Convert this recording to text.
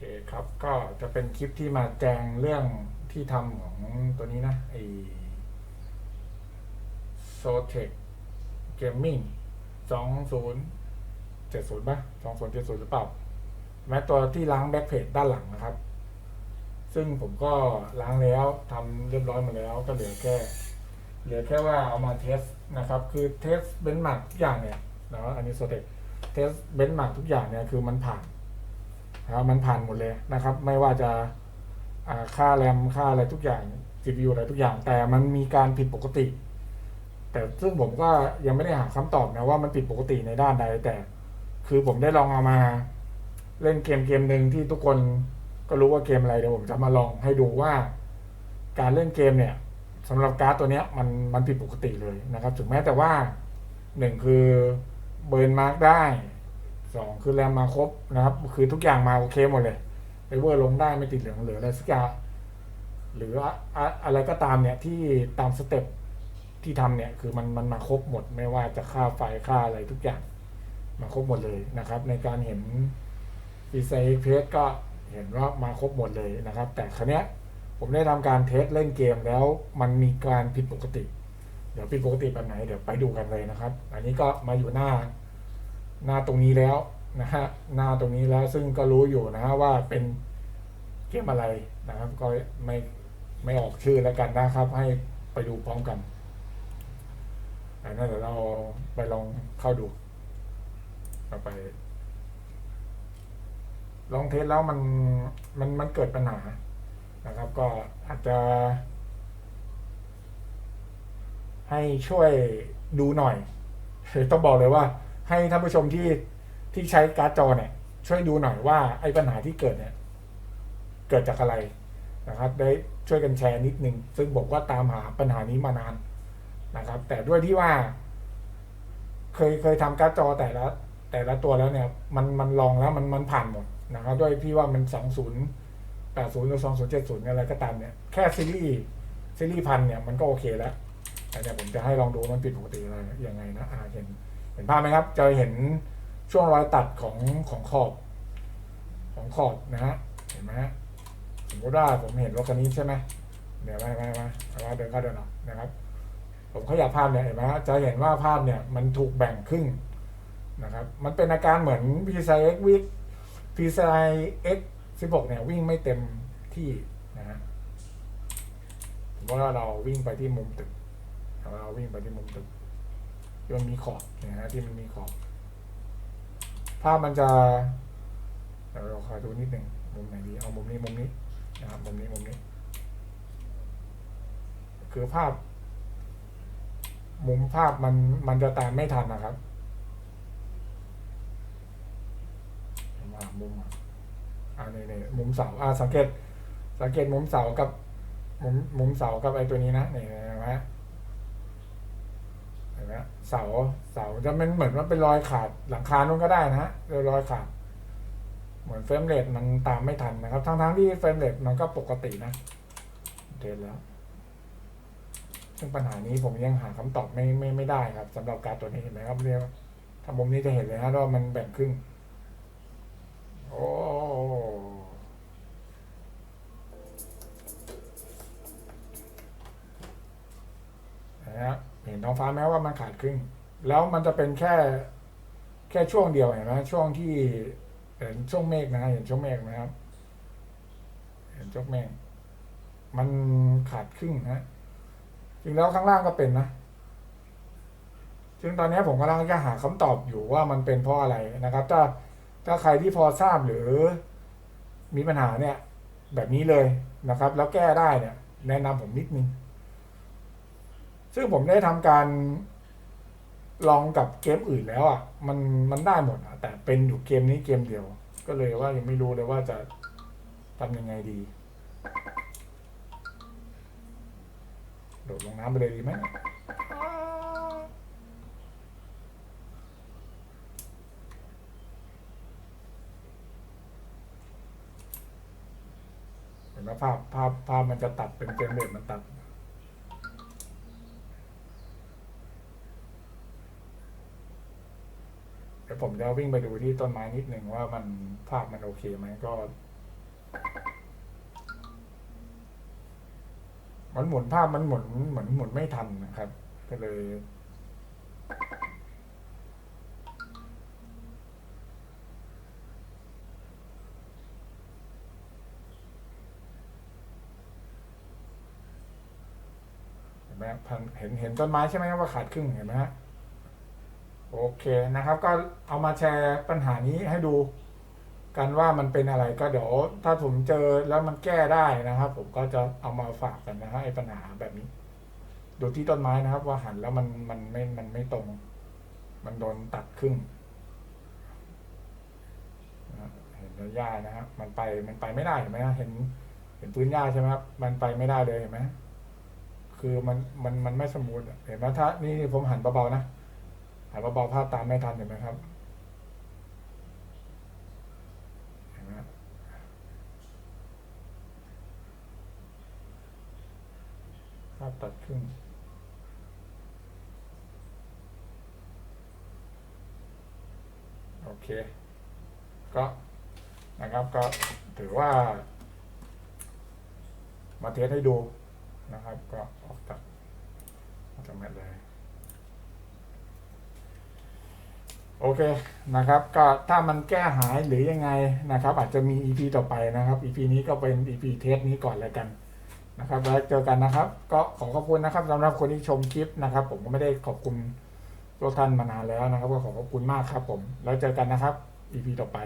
เคครับ ก็จะเป็นคลิปที่มาแจงเรื่องที่ทำของตัวนี้นะไอโซเทคเกมมิ่งสองศูนย์เจ็ดศูนย์ป่ะสองศูนย์เจ็ดศูนย์หรือเปล่า แม้ตัวที่ล้างแบ็กเพจด้านหลังนะครับ ซึ่งผมก็ล้างแล้วทำเรียบร้อยมาแล้วก็เหลือแค่ เหลือแค่ว่าเอามาเทสนะครับ คือเทสเบนซ์มาร์กทุกอย่างเนี่ยนะอันนี้โซเทคเทสเบนซ์มาร์กทุกอย่างเนี่ยคือมันผ่าน นะครับมันผ่านหมดเลยนะครับ ไม่ว่าจะค่าแรมค่าอะไรทุกอย่าง CPU อะไรทุกอย่าง แต่มันมีการผิดปกติ แต่ซึ่งผมก็ยังไม่ได้หาคำตอบนะว่ามันผิดปกติในด้านใด แต่คือผมได้ลองเอามาเล่นเกมเกมหนึ่งที่ทุกคนก็รู้ว่าเกมอะไรเดี๋ยวผมจะมาลองให้ดูว่า การเล่นเกมเนี่ยสำหรับการ์ดตัวเนี้ยมันมันผิดปกติเลยนะครับ ถึงแม้แต่ว่าหนึ่งคือเบิร์นมาร์กได้ องคือแรมมาครบนะครับ คือทุกอย่างมาโอเคหมดเลยไอเวอร์ลงได้ไม่ติดเหลืองเหลืออะไรสักอย่างหรืออะไรก็ตามเนี่ยที่ตามสเต็ปที่ทำเนี่ยคือมันมันมาครบหมดไม่ว่าจะค่าไฟค่าอะไรทุกอย่างมาครบหมดเลยนะครับ ในการเห็นฟีไซเพสก็เห็นว่ามาครบหมดเลยนะครับ แต่ครั้นี้ยผมได้ทำการเทสเล่นเกมแล้วมันมีการผิดปกติ เดี๋ยวผิดปกติแบบไหนเดี๋ยวไปดูกันเลยนะครับ อันนี้ก็มาอยู่หน้า หน้าตรงนี้แล้วนะฮะหน้าตรงนี้แล้วซึ่งก็รู้อยู่นะฮะว่าเป็นเกมอะไรนะครับ ก็ไม่ไม่ออกชื่อแล้วกันนะครับ ให้ไปดูพร้อมกันอันนั้นเดี๋ยวเราไปลองเข้าดูเราไป ลองเทสแล้วมันมันมันเกิดปัญหานะครับ ก็อาจจะ ให้ช่วยดูหน่อยต้องบอกเลยว่า ให้ท่านผู้ชมที่ที่ใช้การ์ดจอเนี่ย ช่วยดูหน่อยว่าไอ้ปัญหาที่เกิดเนี่ย เกิดจากอะไรนะครับ ได้ช่วยกันแชร์นิดนึง ซึ่งบอกว่าตามหาปัญหานี้มานานนะครับ แต่ด้วยที่ว่า เคยเคยทำการ์ดจอแต่ละ แต่ละตัวแล้วเนี่ย มันมันลองแล้วมันมันผ่านหมดนะครับ ด้วยที่ว่ามันสองศูนย์แปดศูนย์หรือสองศูนย์เจ็ดศูนย์อะไรก็ตามเนี่ยแค่ซีรีส์ซีรีส์พันเนี่ยมันก็โอเคแล้วแต่เนี่ยผมจะให้ลองดูมันผิดปกติอะไรยังไงนะอาเห็น ห็นภาพไหมครับ จะเห็นช่วงรอยตัดของของขอบของขอบนะฮะ เห็นไหมฮะสมมติว่าผมเห็นรถคันนี้ใช่ไหมเดี๋ยวมามามาเอาว่าเดินเข้าเดินออกนะครับ ผมขยับภาพเนี่ยเห็นไหมฮะจะเห็นว่าภาพเนี่ยมันถูกแบ่งครึ่งนะครับ มันเป็นอาการเหมือน p ีไซเอ็กวิกพีไซเอ็กสิบหกเนี่ยวิ่งไม่เต็มที่นะฮะสมมติว่าเราวิ่งไปที่มุมตึกเราวิ่งไปที่มุมตึก ที่มันมีขอบนะฮะที่มันมีขอบ ภาพมันจะเดี๋ยวเราคอยดูนิดหนึ่งมุมไหนดีเอามุมนี้มุมนี้นะครับมุมนี้มุมนี้ คือภาพ มุมภาพมันมันจะตามไม่ทันนะครับมามุมอะอ่านี่นี่มุมเสาอ่าสังเกต สังเกตมุมเสากับ มุมมุมเสากับไอ้ตัวนี้นะนี่เห็นไหม เสาเสาจะเป็นเหมือนว่าเป็นรอยขาดหลังคานู้นก็ได้นะฮะรอยขาด เหมือนเฟรมเรทมันตามไม่ทันนะครับ ทั้งๆที่เฟรมเรทมันก็ปกตินะเทสแล้ว ซึ่งปัญหานี้ผมยังหาคำตอบไม่ไม่ไม่ได้ครับสำหรับการตัวนี้เห็นไหมครับเรียกถ้ามุมนี้จะเห็นเลยฮะว่ามันแบ่งครึ่งโอ้นะฮะ เห็นท้องฟ้าไหมว่ามันขาดครึ่ง แล้วมันจะเป็นแค่แค่ช่วงเดียวเห็นไหมช่วงที่เห็นช่วงเมฆนะเห็นช่วงเมฆไหมครับ เห็นช่วงเมฆมันขาดครึ่งนะจริงแล้วข้างล่างก็เป็นนะซึ่งตอนนี้ผมกำลังจะหาคำตอบอยู่ว่ามันเป็นเพราะอะไรนะครับ ถ้าถ้าใครที่พอทราบหรือมีปัญหาเนี่ย แบบนี้เลยนะครับ แล้วแก้ได้เนี่ย แนะนำผมนิดนึง ซึ่งผมได้ทำการลองกับเกมอื่นแล้วอะ มันมันได้หมดอะ แต่เป็นอยู่เกมนี้เกมเดียว ก็เลยว่ายังไม่รู้เลยว่าจะทำยังไงดี โดดลงน้ำไปเลยดีไหมเห็นไหมภาพภาพภาพมันจะตัดเป็นเฟรมเรทมันตัด ผมจะวิ่งไปดูที่ต้นไม้นิดหนึ่งว่ามันภาพมันโอเคไหมก็มันหมุนภาพมันหมุนเหมือนหมุนไม่ทันนะครับ ก็เลย เห็นไหมเห็นเห็นต้นไม้ใช่ไหมว่าขาดครึ่งเห็นไหมฮะ โอเคนะครับ ก็เอามาแชร์ปัญหานี้ให้ดู กันว่ามันเป็นอะไรก็เดี๋ยวถ้าผมเจอแล้วมันแก้ได้นะครับ ผมก็จะเอามาฝากกันนะฮะไอ้ปัญหาแบบนี้ ดูที่ต้นไม้นะครับ ว่าหันแล้วมันมันไม่มันไม่ตรง มันโดนตัดครึ่งเห็นด้วหญ้านะครับมันไปมันไปไม่ได้เห็นไหมเห็น เห็นพื้นหญ้าใช่ไหมครับมันไปไม่ได้เลยเห็นไหมคือมันมันมันไม่สมูทเห็นไหมถ้านี่ผมหันเบาๆนะ หันเบาๆภาพตามไม่ทันเห็นไหมครับเห็นไหมภาพตัดครึ่งโอเค ก็นะครับก็ถือว่า มาเทสให้ดูนะครับ ก็ออกจากออกจากแมทเลย โอเคนะครับก็ถ้ามันแก้หายหรือยังไงนะครับ อาจจะมี EP ต่อไปนะครับ EP นี้ก็เป็น EP เทสนี้ก่อนแล้วกันนะครับแล้วเจอกันนะครับ ก็ขอขอบคุณนะครับสำหรับคนที่ชมคลิปนะครับ ผมก็ไม่ได้ขอบคุณทุกท่านมานานแล้วนะครับ ก็ขอขอบคุณมากครับผม แล้วเจอกันนะครับ EP ต่อไป